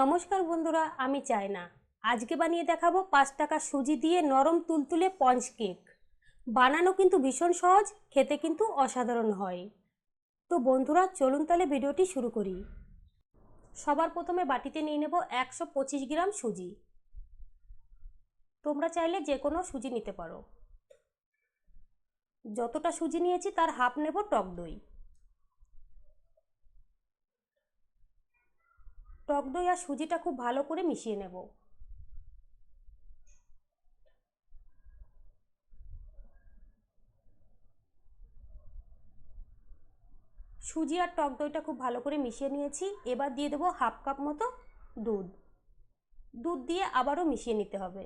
নমস্কার বন্ধুরা, আমি চাই না আজকে বানিয়ে দেখাবো পাঁচ টাকা সুজি দিয়ে নরম তুলতুলে পঞ্চ কেক। বানানো কিন্তু ভীষণ সহজ, খেতে কিন্তু অসাধারণ হয়। তো বন্ধুরা, চলুন তাহলে ভিডিওটি শুরু করি। সবার প্রথমে বাটিতে নিয়ে নেব একশো পঁচিশ গ্রাম সুজি। তোমরা চাইলে যে কোনো সুজি নিতে পারো। যতটা সুজি নিয়েছি, তার হাফ নেব টক দই। টক দই আর সুজিটা খুব ভালো করে মিশিয়ে নেব। সুজি আর টক দইটা খুব ভালো করে মিশিয়ে নিয়েছি। এবার দিয়ে দেবো হাফ কাপ মতো দুধ। দুধ দিয়ে আবারও মিশিয়ে নিতে হবে।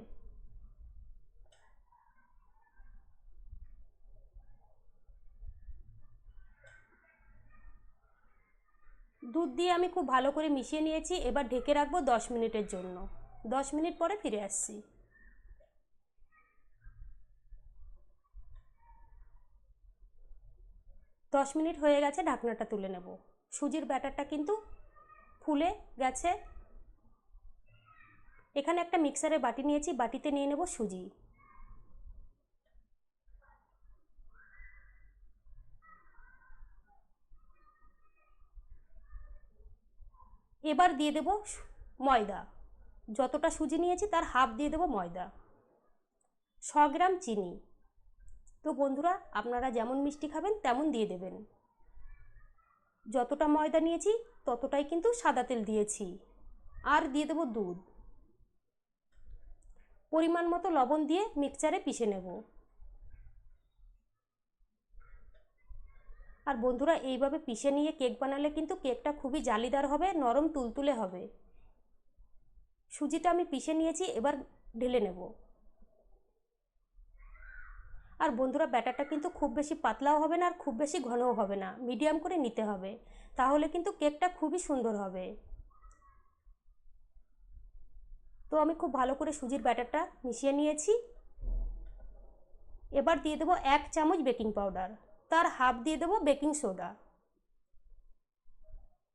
দুধ দিয়ে আমি খুব ভালো করে মিশিয়ে নিয়েছি, এবার ঢেকে রাখব দশ মিনিটের জন্য। দশ মিনিট পরে ফিরে আসছি। দশ মিনিট হয়ে গেছে, ঢাকনাটা তুলে নেব। সুজির ব্যাটারটা কিন্তু ফুলে গেছে। এখানে একটা মিক্সারে বাটি নিয়েছি, বাটিতে নিয়ে নেব সুজি। এবার দিয়ে দেব ময়দা। যতটা সুজি নিয়েছি তার হাফ দিয়ে দেব ময়দা। ছ গ্রাম চিনি। তো বন্ধুরা, আপনারা যেমন মিষ্টি খাবেন তেমন দিয়ে দেবেন। যতটা ময়দা নিয়েছি ততটাই কিন্তু সাদা তেল দিয়েছি। আর দিয়ে দেব দুধ। পরিমাণ মতো লবণ দিয়ে মিক্সচারে পিষে নেব। আর বন্ধুরা, এইভাবে পিষে নিয়ে কেক বানালে কিন্তু কেকটা খুবই জালিদার হবে, নরম তুলতুলে হবে। সুজিটা আমি পিষে নিয়েছি, এবার ঢেলে নেব। আর বন্ধুরা, ব্যাটারটা কিন্তু খুব বেশি পাতলাও হবে না আর খুব বেশি ঘনও হবে না, মিডিয়াম করে নিতে হবে, তাহলে কিন্তু কেকটা খুবই সুন্দর হবে। তো আমি খুব ভালো করে সুজির ব্যাটারটা মিশিয়ে নিয়েছি। এবার দিয়ে দেবো এক চামচ বেকিং পাউডার। তার হাফ দিয়ে দেবো বেকিং সোডা।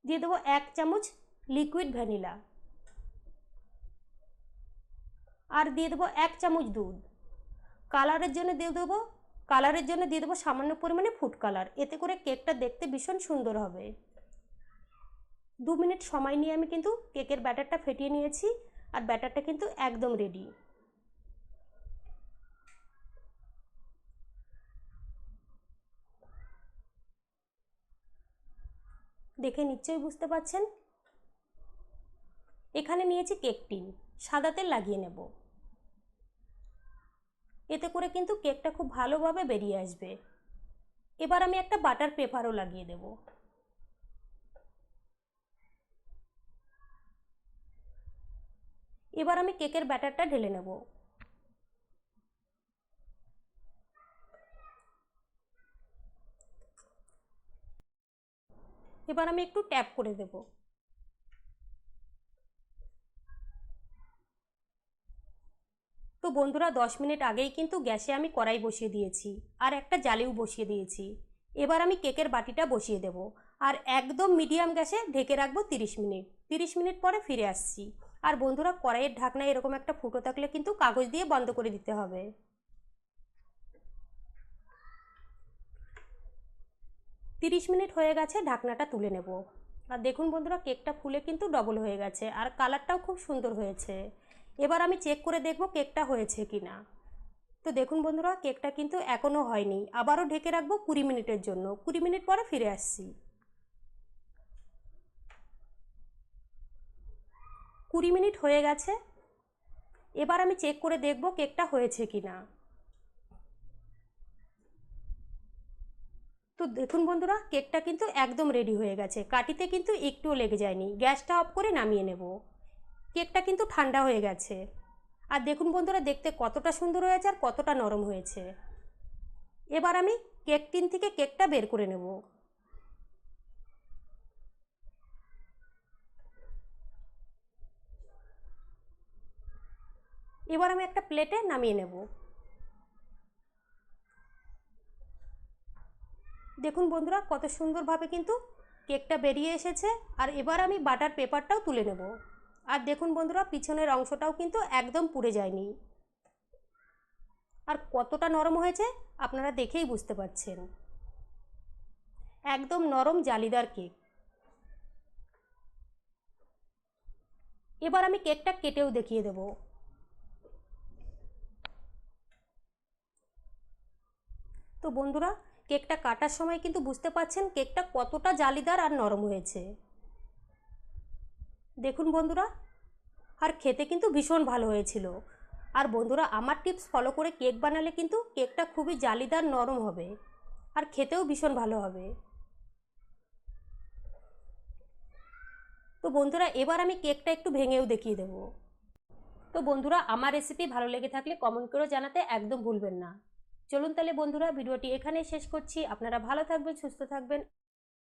দিয়ে দেবো এক চামচ লিকুইড ভ্যানিলা। আর দিয়ে দেবো এক চামচ দুধ। কালারের জন্য দিয়ে দেবো, কালারের জন্য দিয়ে দেবো সামান্য পরিমাণে ফুড কালার। এতে করে কেকটা দেখতে ভীষণ সুন্দর হবে। দু মিনিট সময় নিয়ে আমি কিন্তু কেকের ব্যাটারটা ফেটিয়ে নিয়েছি, আর ব্যাটারটা কিন্তু একদম রেডি দেখে নিশ্চয়ই বুঝতে পাচ্ছেন এখানে নিয়েছি কেক টিন, সাদা তেল লাগিয়ে নেব। এতে করে কিন্তু কেকটা খুব ভালোভাবে বেরিয়ে আসবে। এবার আমি একটা বাটার পেপারও লাগিয়ে দেব। এবার আমি কেকের ব্যাটারটা ঢেলে নেব। এবার আমি একটু ট্যাপ করে দেব। তো বন্ধুরা, দশ মিনিট আগেই কিন্তু গ্যাসে আমি কড়াই বসিয়ে দিয়েছি আর একটা জালিও বসিয়ে দিয়েছি। এবার আমি কেকের বাটিটা বসিয়ে দেব আর একদম মিডিয়াম গ্যাসে ঢেকে রাখব তিরিশ মিনিট। তিরিশ মিনিট পরে ফিরে আসছি। আর বন্ধুরা, কড়াইয়ের ঢাকনায় এরকম একটা ফুটো থাকলে কিন্তু কাগজ দিয়ে বন্ধ করে দিতে হবে। তিরিশ মিনিট হয়ে গেছে, ঢাকনাটা তুলে নেব। আর দেখুন বন্ধুরা, কেকটা ফুলে কিন্তু ডবল হয়ে গেছে, আর কালারটাও খুব সুন্দর হয়েছে। এবার আমি চেক করে দেখব কেকটা হয়েছে কি না তো দেখুন বন্ধুরা, কেকটা কিন্তু এখনও হয়নি। আবারও ঢেকে রাখব কুড়ি মিনিটের জন্য। কুড়ি মিনিট পরে ফিরে আসছি। কুড়ি মিনিট হয়ে গেছে। এবার আমি চেক করে দেখব কেকটা হয়েছে কি না তো দেখুন বন্ধুরা, কেকটা কিন্তু একদম রেডি হয়ে গেছে। কাটিতে কিন্তু একটুও লেগে যায়নি। গ্যাসটা অফ করে নামিয়ে নেব। কেকটা কিন্তু ঠান্ডা হয়ে গেছে। আর দেখুন বন্ধুরা, দেখতে কতটা সুন্দর হয়েছে আর কতটা নরম হয়েছে। এবার আমি কেক টিন থেকে কেকটা বের করে নেব। এবার আমি একটা প্লেটে নামিয়ে নেব। দেখুন বন্ধুরা, কত সুন্দরভাবে কিন্তু কেকটা বেরিয়ে এসেছে। আর এবার আমি বাটার পেপারটাও তুলে নেব। আর দেখুন বন্ধুরা, পিছনের অংশটাও কিন্তু একদম পুড়ে যায়নি। আর কতটা নরম হয়েছে, আপনারা দেখেই বুঝতে পারছেন। একদম নরম জালিদার কেক। এবার আমি কেকটা কেটেও দেখিয়ে দেব। তো বন্ধুরা কেকটা কাটার সময় কিন্তু বুঝতে পারছেন কেকটা কতটা জালিদার আর নরম হয়েছে। দেখুন বন্ধুরা, আর খেতে কিন্তু ভীষণ ভালো হয়েছিল। আর বন্ধুরা, আমার টিপস ফলো করে কেক বানালে কিন্তু কেকটা খুবই জালিদার, নরম হবে। আর খেতেও ভীষণ ভালো হবে। তো বন্ধুরা, এবার আমি কেকটা একটু ভেঙেও দেখিয়ে দেবো। তো বন্ধুরা, আমার রেসিপি ভালো লেগে থাকলে কমেন্ট করে জানাতে একদম ভুলবেন না। চলুন তাহলে বন্ধুরা ভিডিওটি এখানে শেষ করছি। আপনারা ভালো থাকবেন সুস্থ থাকবেন।